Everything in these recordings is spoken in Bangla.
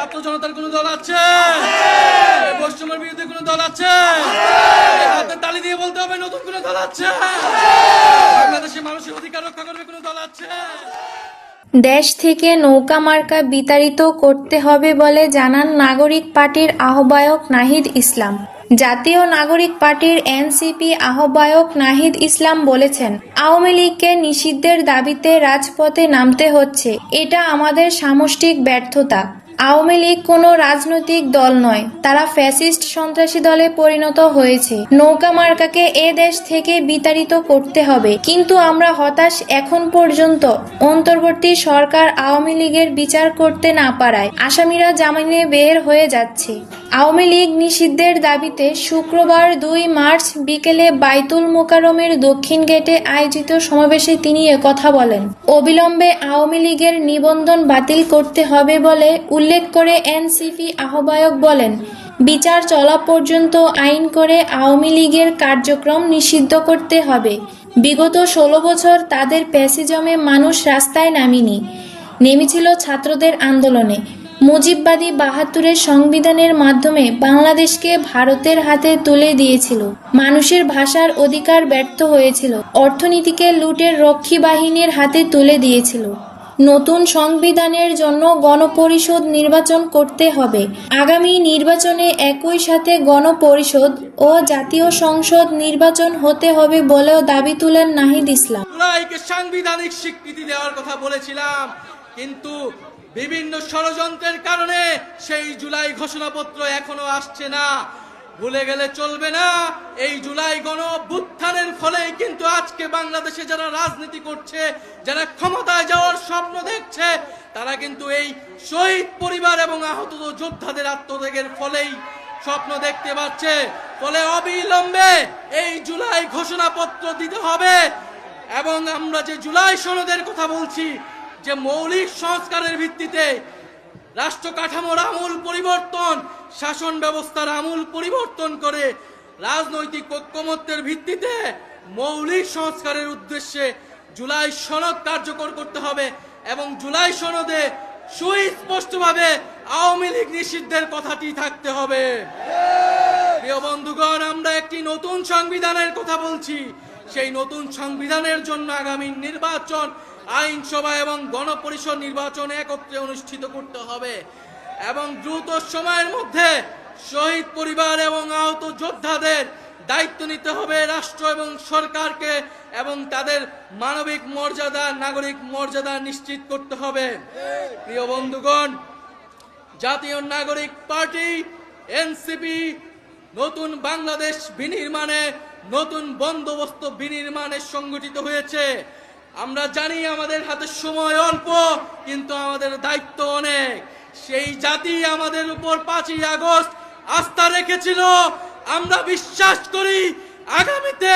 ছাত্র জনতার কোন দল আছে? বৈষম্যের বিরুদ্ধে কোন দল আছে? হাতে তালি দিয়ে বলতে হবে, নতুন কোন দল আছে? বাংলাদেশের মানুষের অধিকার রক্ষা করবে কোন দল আছে? দেশ থেকে নৌকা মার্কা বিতাড়িত করতে হবে বলে জানান নাগরিক পার্টির আহ্বায়ক নাহিদ ইসলাম। জাতীয় নাগরিক পার্টির এনসিপি আহ্বায়ক নাহিদ ইসলাম বলেছেন, আওয়ামী লীগকে নিষিদ্ধের দাবিতে রাজপথে নামতে হচ্ছে। এটা আমাদের সামষ্টিক ব্যর্থতা। আওয়ামী লীগ কোনো রাজনৈতিক দল নয়। তারা ফ্যাসিস্ট সন্ত্রাসী দলে পরিণত হয়েছে। নৌকা মার্কাকে এ দেশ থেকে বিতাড়িত করতে হবে। কিন্তু আমরা হতাশ এখন পর্যন্ত। অন্তর্বর্তী সরকার আওয়ামী লীগের বিচার করতে না পারায় আসামিরা জামিনে বের হয়ে যাচ্ছে। আওয়ামী লীগ নিষিদ্ধের দাবিতে শুক্রবার দুই মার্চ বিকেলে বাইতুল মোকারমের দক্ষিণ গেটে আয়োজিত সমাবেশে তিনি কথা বলেন। অবিলম্বে আওয়ামী লীগের নিবন্ধন বাতিল করতে হবে বলে উল্লেখ করে এনসিপি আহ্বায়ক বলেন, বিচার চলা পর্যন্ত আইন করে আওয়ামী লীগের কার্যক্রম নিষিদ্ধ করতে হবে। বিগত ষোলো বছর তাদের প্যাসিজমে মানুষ রাস্তায় নামিনি। নেমেছিল ছাত্রদের আন্দোলনে। মুজিববাদী বাহাত্তরের সংবিধানের মাধ্যমে বাংলাদেশকে ভারতের হাতে তুলে দিয়েছিল। মানুষের ভাষার অধিকার ব্যর্থ হয়েছিল। অর্থনীতিকে লুটের রক্ষী বাহিনীর হাতে তুলে দিয়েছিল। নতুন সংবিধানের জন্য গণপরিষদ নির্বাচন করতে হবে। আগামী নির্বাচনে একই সাথে গণপরিষদ ও জাতীয় সংসদ নির্বাচন হতে হবে বলেও দাবি তুলেন নাহিদ ইসলাম। সাংবিধানিক স্বীকৃতি দেওয়ার কথা বলেছিলাম। কিন্তু বিভিন্ন ষড়যন্ত্রের কারণে সেই জুলাই ঘোষণাপত্র এখনও আসছে না। ভুলে গেলে চলবে না। এই জুলাই গণ অভ্যুত্থানের ফলেই কিন্তু আজকে বাংলাদেশে যারা রাজনীতি করছে, যারা ক্ষমতায় যাওয়ার স্বপ্ন দেখছে, তারা কিন্তু এই শহীদ পরিবার এবং আহত যোদ্ধাদের আত্মত্যাগের ফলেই স্বপ্ন দেখতে পাচ্ছে। ফলে অবিলম্বে এই জুলাই ঘোষণাপত্র দিতে হবে। এবং আমরা যে জুলাই সনদের কথা বলছি যে মৌলিক সংস্কারের ভিত্তিতে রাষ্ট্র কাঠামোর আমূল পরিবর্তন, শাসন ব্যবস্থার আমূল পরিবর্তন করে রাজনৈতিক ঐক্যমত্যের ভিত্তিতে মৌলিক সংস্কারের উদ্দেশ্যে জুলাই সনদ কার্যকর করতে হবে এবং জুলাই সনদে সুস্পষ্টভাবে আওয়ামী লীগ নিষিদ্ধের কথাটি থাকতে হবে। প্রিয় বন্ধুগণ, আমরা একটি নতুন সংবিধানের কথা বলছি। সেই নতুন সংবিধানের জন্য আগামী নির্বাচন আইনসভা এবং গণপরিষদ নির্বাচন একত্রে অনুষ্ঠিত করতে হবে এবং দ্রুত সময়ের মধ্যে শহীদ পরিবার এবং আহত যোদ্ধাদের দায়িত্ব নিতে হবে রাষ্ট্র এবং সরকারকে এবং তাদের মানবিক মর্যাদা, নাগরিক মর্যাদা নিশ্চিত করতে হবে। প্রিয় বন্ধুগণ, জাতীয় নাগরিক পার্টি, এনসিপি, নতুন বাংলাদেশ বিনির্মাণে নতুন বন্দোবস্ত বিনির্মাণে সংগঠিত হয়েছে। আমরা জানি আমাদের হাতে সময় অল্প কিন্তু আমাদের দায়িত্ব অনেক। সেই জাতি আমাদের উপর পাঁচই আগস্ট আস্থা রেখেছিল। আমরা বিশ্বাস করি আগামীতে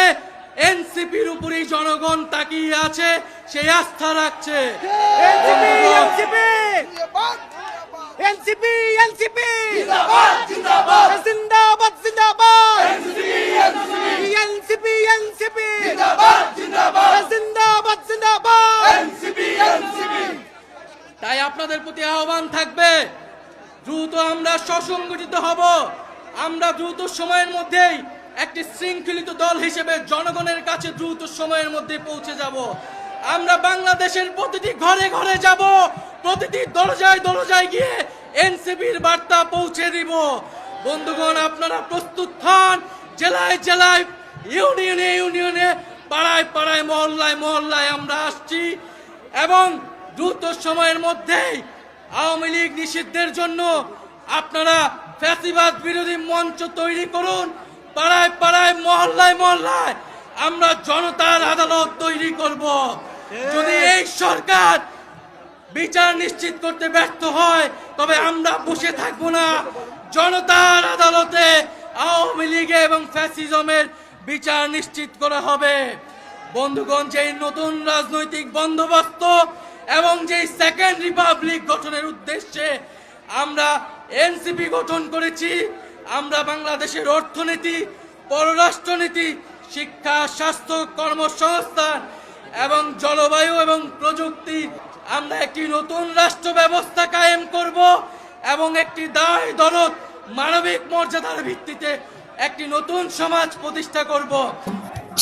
এনসিপির উপরই জনগণ তাকিয়ে আছে সেই আস্থা রাখছে। এনসিপি এনসিপি জিন্দাবাদ জিন্দাবাদ। এনসিপি এনসিপি জিন্দাবাদ জিন্দাবাদ তাই আপনাদের প্রতি আহ্বান থাকবে। দ্রুত আমরা সসংগঠিত হব। আমরা দ্রুত সময়ের মধ্যেই একটি শৃঙ্খলিত দল হিসেবে জনগণের কাছে দ্রুত সময়ের মধ্যে পৌঁছে যাব। আমরা বাংলাদেশের প্রতিটি ঘরে ঘরে যাব। প্রতিটি দরজায় দরজায় গিয়ে এনসিপির বার্তা পৌঁছে দিব। বন্ধুগণ, আপনারা প্রস্তুত হন জেলায় জেলায়, ইউনিয়নে ইউনিয়নে, পাড়ায় পাড়ায়, মহল্লায় মহল্লায় আমরা আসছি। এবং দ্রুত সময়ের মধ্যেই আওয়ামী লীগ নিষিদ্ধের জন্য আপনারা ফ্যাসিবাদ বিরোধী মঞ্চ তৈরি করুন। পাড়ায় পাড়ায়, মহল্লায় মহল্লায় আমরা জনতার আদালত তৈরি করব। যদি এই সরকার বিচার নিশ্চিত করতে ব্যর্থ হয়, তবে আমরা বসে থাকব না। জনতার আদালতে আওয়ামী লীগে এবং ফ্যাসিজমের বিচার নিশ্চিত করা হবে। বন্ধুগণ, যেই নতুন রাজনৈতিক বন্দোবস্ত এবং যেই সেকেন্ড রিপাবলিক গঠনের উদ্দেশ্যে আমরা এনসিপি গঠন করেছি, আমরা বাংলাদেশের অর্থনীতি, পররাষ্ট্রনীতি, শিক্ষা, স্বাস্থ্য, কর্মসংস্থান এবং জলবায়ু এবং প্রযুক্তি আমরা একটি নতুন রাষ্ট্র ব্যবস্থা কায়েম করব এবং একটি দায়, দরদ, মানবিক মর্যাদার ভিত্তিতে একটি নতুন সমাজ প্রতিষ্ঠা করব।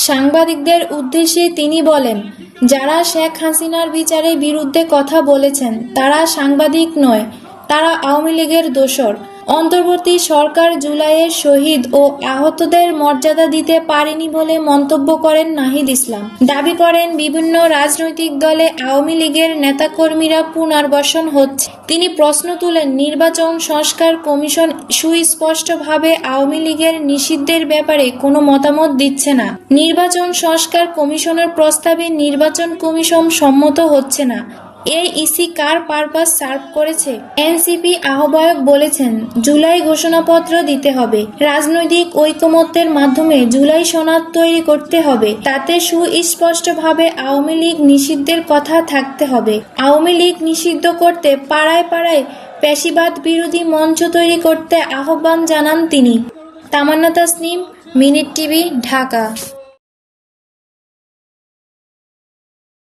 সাংবাদিকদের উদ্দেশ্যে তিনি বলেন যারা শেখ হাসিনার বিচারের বিরুদ্ধে কথা বলেছেন তারা সাংবাদিক নয় তারা আওয়ামী লীগের দোসর অন্তর্বর্তী সরকার জুলাইয়ের শহীদ ও আহতদের মর্যাদা দিতে পারেনি বলে মন্তব্য করেন নাহিদ ইসলাম। দাবি করেন, বিভিন্ন রাজনৈতিক দলে আওয়ামী লীগের নেতাকর্মীরা পুনর্বাসন হচ্ছে। তিনি প্রশ্ন তুলেন, নির্বাচন সংস্কার কমিশন সুস্পষ্টভাবে আওয়ামী লীগের নিষিদ্ধের ব্যাপারে কোনো মতামত দিচ্ছে না। নির্বাচন সংস্কার কমিশনের প্রস্তাবে নির্বাচন কমিশন সম্মত হচ্ছে না। এই ইসি কার পারপাস সার্ভ করেছে? এনসিপি আহ্বায়ক বলেছেন, জুলাই ঘোষণাপত্র দিতে হবে। রাজনৈতিক ঐকমত্যের মাধ্যমে জুলাই সনদ তৈরি করতে হবে। তাতে সুস্পষ্টভাবে আওয়ামী লীগ নিষিদ্ধের কথা থাকতে হবে। আওয়ামী লীগ নিষিদ্ধ করতে পাড়ায় পাড়ায় পেশিবাদ বিরোধী মঞ্চ তৈরি করতে আহ্বান জানান তিনি। Tamanna Tasnim, minute TV, Dhaka.